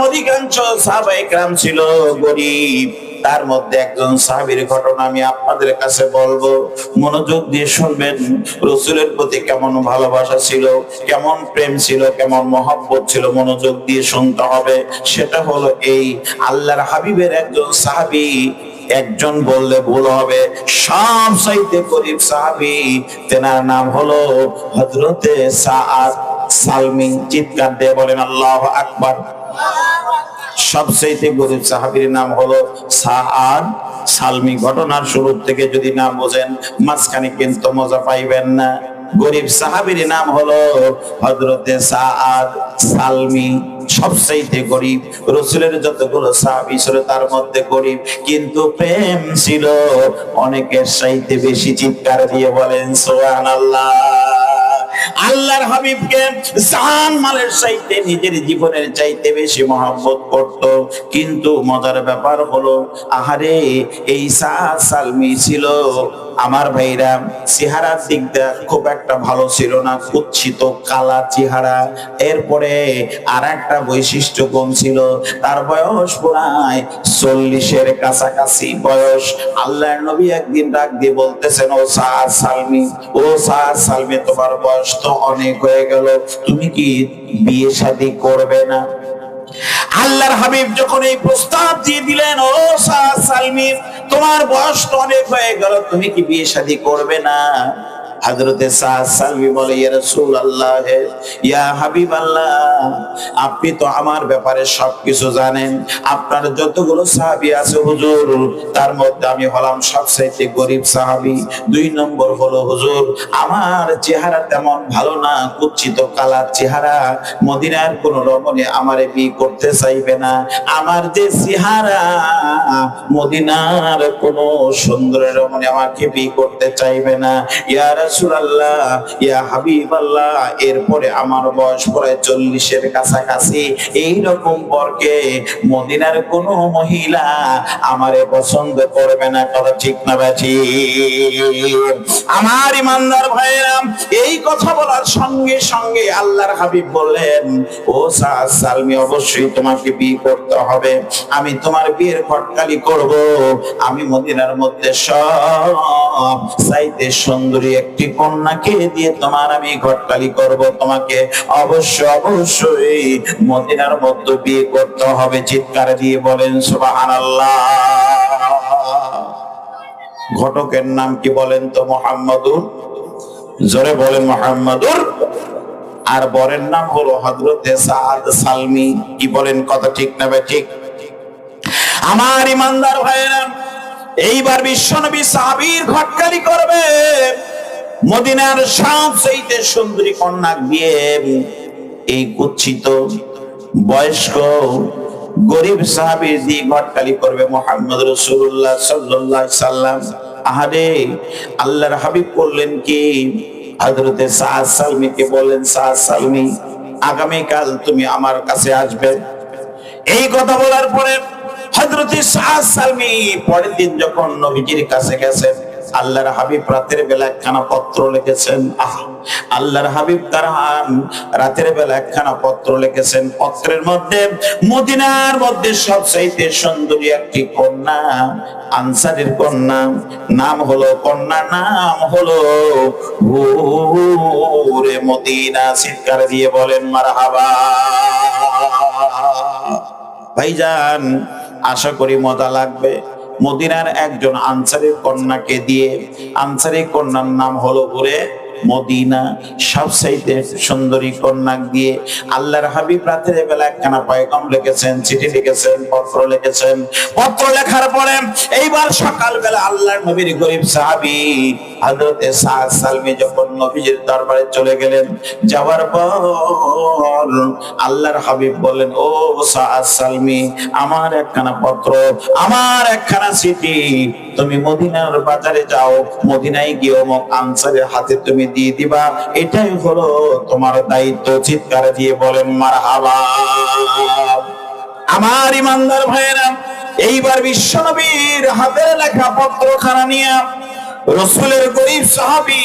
অধিকাংশ ছিল গরিব। তার মধ্যে একজন ঘটনা আমি আপনাদের কাছে বলব। মনোযোগ দিয়ে শুনবেন, রসুলের প্রতি কেমন ভালোবাসা ছিল, কেমন প্রেম ছিল, কেমন মহব্বত ছিল, মনোযোগ দিয়ে শুনতে হবে। সেটা হলো এই, আল্লাহর হাবিবের একজন সাহাবী, একজন বললে ভুল হবে। সব চাইতে গরিব সাহাবী, তেনার নাম হলো হজরতে সাআদ। সালমি চিৎকার দিয়ে বলেন, আল্লাহ আকবার। সবচেয়ে গরিব সাহাবীর নাম হলো সাআদ। সালমি ঘটনার শুরু থেকে যদি না বোঝেন, মাঝখানে কিন্তু মজা পাইবেন না। গরিব সাহাবীর নাম হলো হযরতে সাআদ সালমি। সবচাইতে গরিব, রসুলের যতগুলো সাহাবী ছিল তার মধ্যে গরিব, কিন্তু প্রেম ছিল। অনেকের চাইতে বেশি চিৎকার দিয়ে বলেন, সুবহানাল্লাহ। আল্লাহর হাবিবকে জান মালের চাইতে নিজের জীবনের চাইতে বেশি মহব্বত করত। কিন্তু মজার ব্যাপার হলো, আহারে, এই সালমি ছিল আমার ভাইরা চেহারার দিকটা খুব একটা ভালো ছিল না কুচ্ছিত কালা চেহারা। এরপরে আর একটা বৈশিষ্ট্য গুণ ছিল, তার বয়স প্রায় চল্লিশের কাছাকাছি বয়স। আল্লাহর নবী একদিন ডাক দিয়ে বলতেছেন, ও সাদ সালমি ও সাদ সালমি তোমার বয়স তো অনেক হয়ে গেল, তুমি কি বিয়ে শাদী করবে না? আল্লাহর হাবিব যখন এই প্রস্তাব দিয়ে দিলেন, ও সালমি তোমার বয়স তো অনেক হয়ে গেল, তুমি কি বিয়ে শাদী করবে না? হযরতে সাদ সালমি বলে, ইয়া রাসূলুল্লাহ, ইয়া হাবিবাল্লাহ, আপনি তো আমার ব্যাপারে সবকিছু জানেন। আপনার যতগুলো সাহাবী আছে হুজুর, তার মধ্যে আমি হলাম সবচাইতে গরিব সাহাবী। দুই নম্বর হলো হুজুর, আমার চেহারা তেমন ভালো না, কুচ্ছিত কালার চেহারা। মদিনার কোন রমণী আমারে বিয়ে করতে চাইবে না। আমার যে চেহারা, মদিনার কোন সুন্দর রমণী আমাকে বিয়ে করতে চাইবে না। ইয়া মদিনার কোন মহিলা আমারে পছন্দ করবে না, কথা ঠিক না বাজি আমার ইমানদার ভাইরা এই কথা বলার সঙ্গে সঙ্গে আল্লাহর হাবিব বললেন, ও সালমি, অবশ্যই তোমাকে বিয়ে করতে হবে, আমি তোমার বিয়ের খটকালি করব, আমি মদিনার মধ্যে সব চাইতে সুন্দরী একটি কন্যাকে দিয়ে তোমার আমি ঘটকালি করব, তোমাকে অবশ্য অবশ্যই মদিনার মধ্যে বিয়ে করতে হবে। চিৎকার দিয়ে বলেন, সুবহানাল্লাহ। ঘটকের নাম কি বলেন তো, মোহাম্মদুর? জোরে বলেন, মোহাম্মদুর। আর বরের নাম হলো হজরতে সালমি। কি বলেন, কথা ঠিক না ঠিক? আমার ইমানদার ভাইরা এইবার বিশ্বনবী সাহাবীর ঘটকালি করবে। মদিনার সবচেয়ে সুন্দরী কন্যা দিয়ে এই কুচ্ছিত বয়স্ক গরিব সাহাবীর দিয়ে ঘটকালি করবে মোহাম্মদ রসুল্লাহ আলাইহি সাল্লাম আহারে আল্লাহর হাবিব করলেন কি? হযরতে সাদ সালমিকে বলেন সাদ সালমি, আগামীকাল তুমি আমার কাছে আসবে। এই কথা বলার পরে হযরতে সাদ সালমি পরের দিন যখন নবীজির কাছে গেছেন আল্লাহর হাবিব রাতের বেলা একখানা পত্র লিখেছেন। আল্লাহর হাবিব তার রাতের বেলা একখানা পত্র লিখেছেন। পত্রের মধ্যে মদিনার মধ্যে সবচাইতে সুন্দরী একটি কন্যা, আনসারের কন্যা, নাম হলো কন্যা নাম হলো হুরে মদিনা। চিৎকার দিয়ে বলেন, মারহাবা। ভাইজান, আশা করি মজা লাগবে। মদিনার একজন আনসারের কন্যাকে দিয়ে আনসারের কন্যার নাম হলো ঘুরে মদিনা সবচাইতে সুন্দরী কন্যা দিয়ে আল্লাহর হাবিব রাতের বেলা একখানা পয়গম লিখেছেন, চিঠি লিখেছেন, পত্র লিখেছেন। পত্র লেখার পরে এইবার সকালবেলা আল্লাহর নবীর গরিব সাহাবী হযরতে সাদ সালমি যখন নবীজির দরবারে চলে গেলেন, যাওয়ার পর আল্লাহর হাবিব বলেন, ও সাদ সালমি, আমার একখানা পত্র, আমার একখানা চিঠি, তুমি মদিনার বাজারে যাও, মদিনায় গিয়ে আনসারের হাতে তুমি দিয়ে দিবা, এটাই হলো তোমার দায়িত্ব। চিৎকার দিয়ে বলেন মার আমার ইমানদার ভাইয়েরা, এইবার বিশ্বনবীর হাতের লেখা পত্রখানা নিয়ে রসুলের গরিব সাহাবী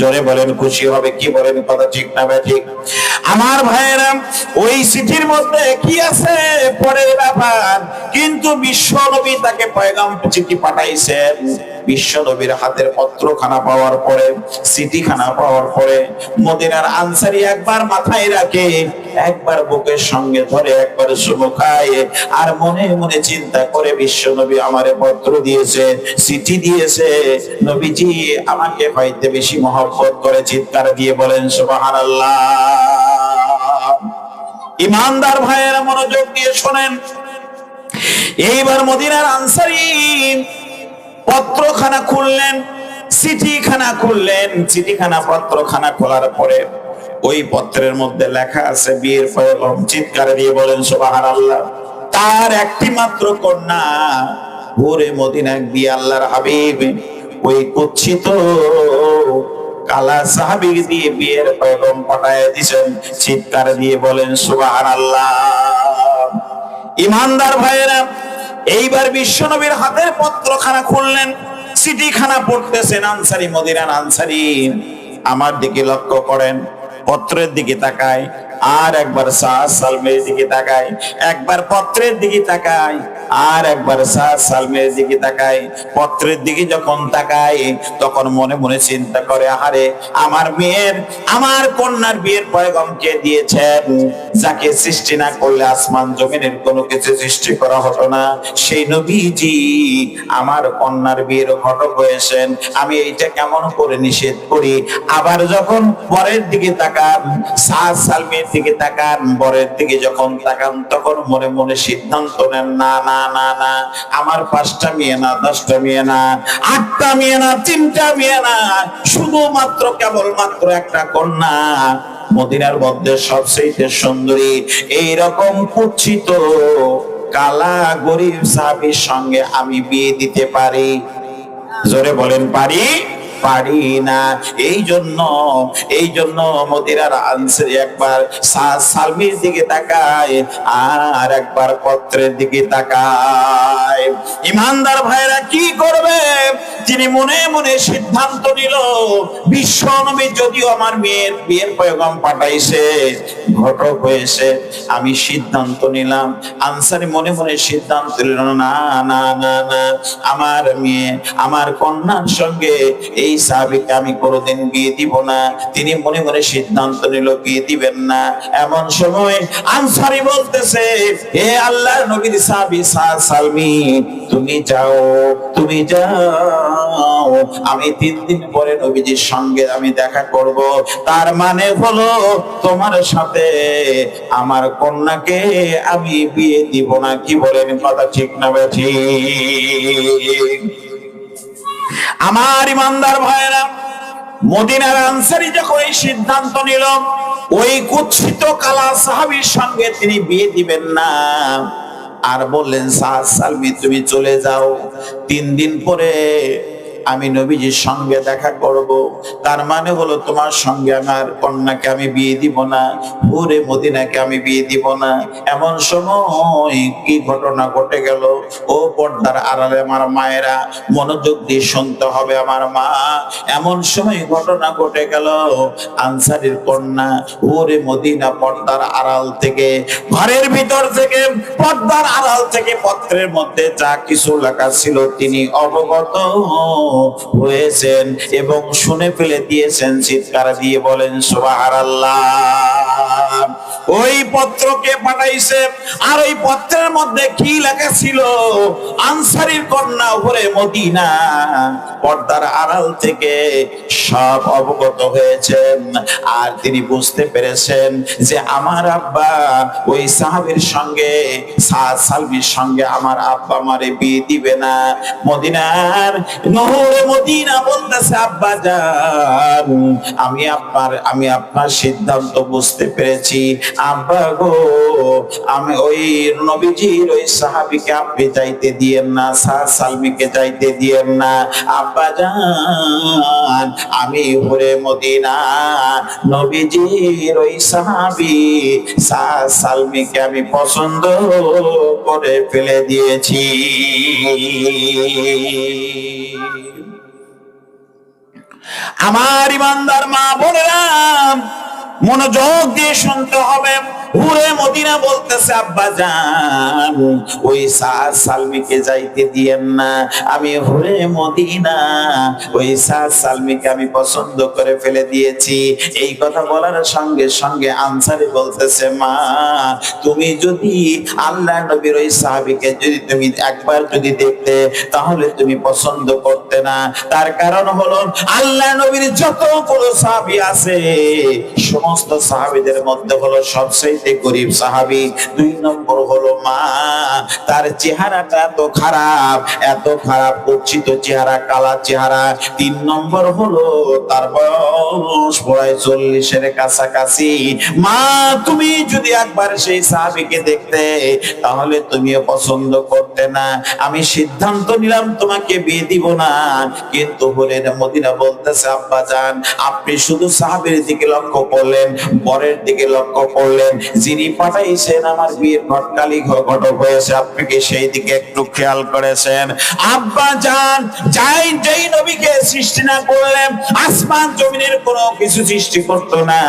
জোরে বলেন, খুশি হবে, কি বলেন, কথা ঠিক না ঠিক? আমার ভাইয়েরা, ওই চিঠির মধ্যে কি আছে? পরের ব্যাপার, কিন্তু বিশ্ব নবী তাকে পয়গাম চিঠি পাঠাইছেন। বিশ্ব নবীর হাতের পত্রখানা পাওয়ার পরে, চিঠিখানা পাওয়ার পরে, মদিনার আনসারি একবার মাথায় রাখে, একবার বুকের সঙ্গে ধরে, একবার চুমু খায়, আর মনে মনে চিন্তা করে বিশ্ব নবী আমারে পত্র দিয়েছে, চিঠি দিয়েছে, নবীজি, আমাকে পাইতে বেশি মহব্বত করে চিৎকার দিয়ে বলেন, সুবহানাল্লাহ। ইমানদার ভাইয়েরা মনোযোগ দিয়ে শোনেন। এইবার মদিনার আনসারি পত্রখানা খুললেন, চিঠিখানা খুললেন। চিঠিখানা, পত্রখানা খোলার পরে ওই পত্রের মধ্যে লেখা আছে বিয়ের পয়গম চিৎকার দিয়ে বলেন, সুবহানাল্লাহ। তার একটি মাত্র কন্যা, ভোরে মদিনায় গিয়ে আল্লাহর হাবিব ওই কুচ্ছিত কালা সাহাবি দিয়ে বিয়ের বেগম পাঠায় দিছেন, চিৎকার দিয়ে বলেন, সুবহানাল্লাহ। ইমানদার ভাইয়েরা, এইবার বিশ্বনবীর হাতের পত্রখানা খুললেন, চিঠিখানা পড়তেছেন আনসারি মদিরান আনসারি। আমার দিকে লক্ষ্য করেন, পত্রের দিকে তাকায় আর একবার সাহস সালমের দিকে তাকায়, একবার পত্রের দিকে তাকায়, আর একবার সাহস সালমের দিকে তাকায়। পত্রের দিকে যখন তাকায়, তখন মনে মনে চিন্তা করে, আহারে, আমার মেয়ের, আমার কন্যার বিয়ের পয়গম কে দিয়েছেন? যাকে সৃষ্টি না করলে আসমান জমিনের কোনো কিছু সৃষ্টি করা হতো না। সেই নবীজি, আমার কন্যার বিয়ের ঘটক হয়েছেন আমি এইটা কেমন করে নিষেধ করি? আবার যখন পরের দিকে তাকান সাত সালমের দিকে তাকান, বরের দিকে যখন তাকান, তখন মনে মনে সিদ্ধান্ত নেন, না না না না, আমার পাঁচটা মেয়ে না, দশটা মেয়ে না, আটটা মেয়ে না, তিনটা মেয়ে না, শুধুমাত্র কেবলমাত্র একটা কন্যা। মদিনার মধ্যে সবচেয়ে সুন্দরী এইরকম কুচ্ছিত কালা গরিব সাহাবির সঙ্গে আমি বিয়ে দিতে পারি। জোরে বলেন, পারি? পারি না। এই জন্য এই জন্য মদিরার আনসারি একবার সালমির দিকে তাকায়, আর একবার পত্রের দিকে তাকায়। ইমানদার ভাইরা কি করবে? তিনি মনে মনে সিদ্ধান্ত নিল বিশ্ব নবী যদিও আমার মেয়ের বিয়ের পয়গম পাঠাইছে, ঘটক হয়েছে, আমি সিদ্ধান্ত নিলাম। আনসারি মনে মনে সিদ্ধান্ত নিল, না না না না, আমার মেয়ে, আমার কন্যার সঙ্গে এই সাহাবিকে আমি কোনোদিন বিয়ে দিব না। তিনি মনে মনে সিদ্ধান্ত নিল, বিয়ে দিবেন না। এমন সময় আনসারি বলতেছে, হে আল্লাহ নবীর সাহাবি সালমি, তুমি যাও তুমি যাও। আমি তিন দিন পরে নবীজির সঙ্গে আমি দেখা করব। তার মানে হলো, তোমার সাথে আমার কন্যাকে আমি বিয়ে দিব না। কি বলেন কথা ঠিক না বেঠি আমার ইমানদার ভাইরা মদিনার আনসারি যখন এই সিদ্ধান্ত নিল, ওই কুৎসিত কালা সাহাবীর সঙ্গে তিনি বিয়ে দিবেন না। আর বললেন সাহাদ সালমি তুমি চলে যাও। তিন দিন পরে আমি নবীজির সঙ্গে দেখা করব। তার মানে হলো তোমার সঙ্গে আমার কন্যাকে আমি বিয়ে দিব না, ভোরে মদিনাকে আমি বিয়ে দিব না। এমন সময় কি ঘটনা ঘটে গেল? ও পর্দার আড়ালে আমার মায়েরা মনোযোগ দিয়ে শুনতে হবে আমার মা। এমন সময় ঘটনা ঘটে গেল। আনসারির কন্যা ওরে মদিনা পর্দার আড়াল থেকে, ঘরের ভিতর থেকে, পর্দার আড়াল থেকে পত্রের মধ্যে যা কিছু লেখা ছিল তিনি অবগত হয়েছেন এবং শুনে ফেলে দিয়েছেন চিৎকার দিয়ে বলেন সুবহানাল্লাহ। ওই পত্রকে পাঠাইছে? আর ওই পত্রের মধ্যে কি লেখা ছিল? আনসারির কন্যা উপরে মদিনা, পর্দার আড়াল থেকে সব অবগত হয়েছেন। আর তিনি বুঝতে পেরেছেন যে আমার আব্বা ওই সাহাবের সঙ্গে, সাদ সালবির সঙ্গে আমার আব্বা মারে বিয়ে দিবে না। মদিনার নহর মদিনা বলতেছে, আব্বা যান, আমি আপনার আমি আপনার সিদ্ধান্ত বুঝতে পেরেছি। আমি ওই নবীজির ওই সাহাবিকে যাইতে দিয়েন না সালমিকে যাইতে দিয়েন না। আব্বা যান আমি মদিনা। নবীজির ওই সাহাবি সালমিকে আমি পছন্দ করে ফেলে দিয়েছি। আমার ইমানদার মা বোনেরা মনোযোগ দিয়ে শুনতে হবে। হুরে মদিনা বলতেছে, আব্বা জান, ওই সাদ সালমিকে যাইতে দিয়েন না। আমি হুরে মদিনা, ওই সাদ সালমিকে আমি পছন্দ করে ফেলে দিয়েছি। এই কথা বলার সঙ্গে সঙ্গে আনসারি বলতেছে, মা, তুমি যদি আল্লাহ নবীর ওই সাহাবিকে যদি তুমি একবার যদি দেখতে, তাহলে তুমি পছন্দ করতে না। তার কারণ হলো, আল্লাহ নবীর যতগুলো সাহাবি আছে, সমস্ত সাহাবিদের মধ্যে হলো সবচেয়ে গরিব সাহাবি, দুই নম্বর হলো মা। তার চেহারাটা এত খারাপ এত খারাপ কুচ্ছিত চেহারা, কালা চেহারা। তিন নম্বর হলো তার বয়স প্রায় চল্লিশের কাছাকাছি। মা, তুমি যদি একবার সেই সাহাবিকে দেখতে, তাহলে তুমিও পছন্দ করতে না। আমি সিদ্ধান্ত নিলাম, তোমাকে বিয়ে দিব না। কিন্তু হলেন মদিনা বলতেছে, আব্বা যান আপনি শুধু সাহাবের দিকে লক্ষ্য করলেন, বরের দিকে লক্ষ্য করলেন যিনি পাঠাইছেন আমার বিয়ের ঘটকালি ঘটক হয়েছে আপনি কি সেই দিকে একটু খেয়াল করেছেন। আব্বা যান যাই যেই নবীকে সৃষ্টি না করলেন, আসমান জমিনের কোনো কিছু সৃষ্টি করতো না।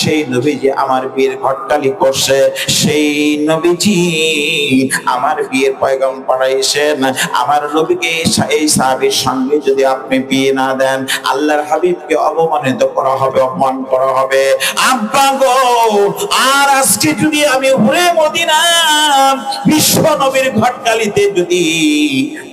সেই নবী যে আমার বিয়ের ঘটকালি করছে, সেই নবীজি আমার বিয়ের পয়গাম পাঠাইছেন। আমার নবীকে এই সাহাবীর সঙ্গে যদি আপনি বিয়ে না দেন, আল্লাহর হাবিবকে অপমানিত করা হবে, অপমান করা হবে। আব্বা গো আর আজকে যদি আমি হুরে মদিনা, বিশ্ব নবীর ঘটকালিতে যদি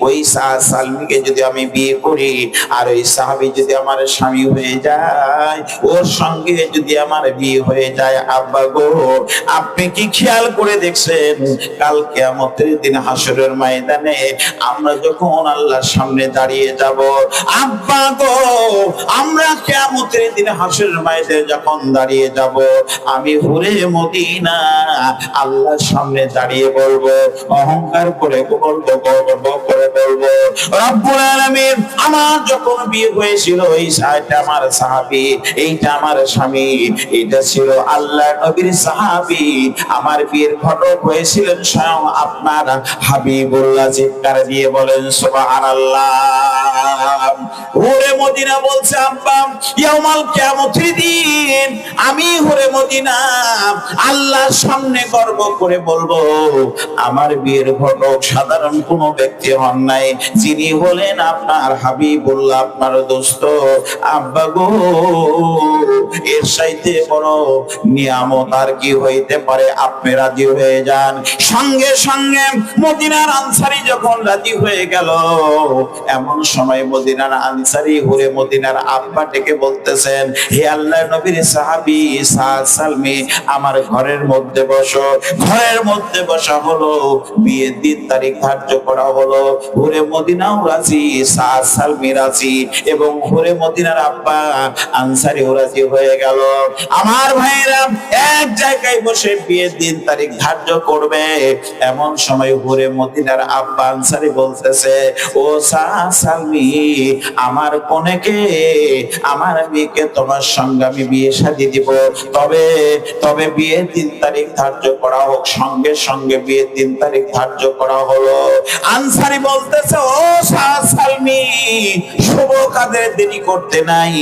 ওই সা- সালমিকে যদি আমি বিয়ে করি, আর ওই সাহাবি যদি আমার স্বামী হয়ে যায়, ওর সঙ্গে যদি আমার বিয়ে হয়ে যায়, আব্বা গো, আপনি কি খেয়াল করে দেখছেন? কাল কেয়ামতের দিন হাসরের ময়দানে আমরা যখন আল্লাহর সামনে দাঁড়িয়ে যাব, আব্বা গো, আমরা কেয়ামতের দিন হাসরের ময়দানে যখন দাঁড়িয়ে যাব, আমি হুরে মদিনা। আল্লাহর সামনে দাঁড়িয়ে বলব, অহংকার করে বলব গর্ব করে বলব, রব্বুল আলামিন, আমার যখন বিয়ে হয়েছিল, এই সাইটা আমার সাহাবী, এইটা আমার স্বামী এটা ছিল আল্লাহ নবীর সাহাবী। আমার বিয়ের ঘটক হয়েছিলেন স্বয়ং আপনার হাবিবুল্লাহ চিৎকার দিয়ে বলেন, সুবহানাল্লাহ। ওরে মদিনা বলছে, আব্বা, ইয়াউমাল কিয়ামতের দিন আমি হরে মদিনা আল্লাহর সামনে গর্ব করে বলব, আমার বিয়ের ঘটক সাধারণ কোন ব্যক্তি হন নাই। যিনি হলেন আপনার হাবিবুল্লাহ, আপনার দোস্ত। আব্বা গো, এর সাইতে বড় নিয়ামত আর কি হইতে পারে? আপনি রাজি হয়ে যান। সঙ্গে সঙ্গে মদিনার আনসারি যখন রাজি হয়ে গেল, এমন সময় মদিনার আনসারি ঘুরে মদিনার আব্বা ডেকে বলতেছেন, হে আল্লাহ নবীর সাহাবি আমার ঘরের মধ্যে বসো। ঘরের মধ্যে বসা হলো, বিয়ের দিন তারিখ ধার্য করা হলো। ঘুরে মদিনাও রাজি সাদ সালমি রাজি এবং ঘুরে মদিনার আব্বা আনসারিও রাজি হয়ে গেল। আমার ভাইরা এক জায়গায় বসে বিয়ের দিন তারিখ ধার্য করবে। এমন সময় ঘুরে মদিনার আব্বা আনসারি বলতেছে, ও সালমি আমার কনেকে, আমার মেয়েকে তোমার সঙ্গে আমি বিয়ে সাজিয়ে দিব। তবে তবে বিয়ের দিন তারিখ ধার্য করা হোক, সঙ্গে সঙ্গে বিয়ের দিন তারিখ ধার্য করা হলো। আনসারি বলতেছে, ও সালমি, শুভ কাজের দেরি করতে নাই।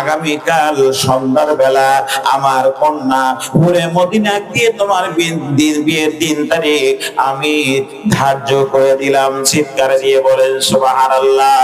আগামীকাল সন্ধ্যার বেলা আমার কন্যা ঘুরে মদিনা দিয়ে তোমার দিন বিয়ের দিন তারিখ আমি ধার্য করে দিলাম। চিৎকার দিয়ে বলেন, সুবহানাল্লাহ।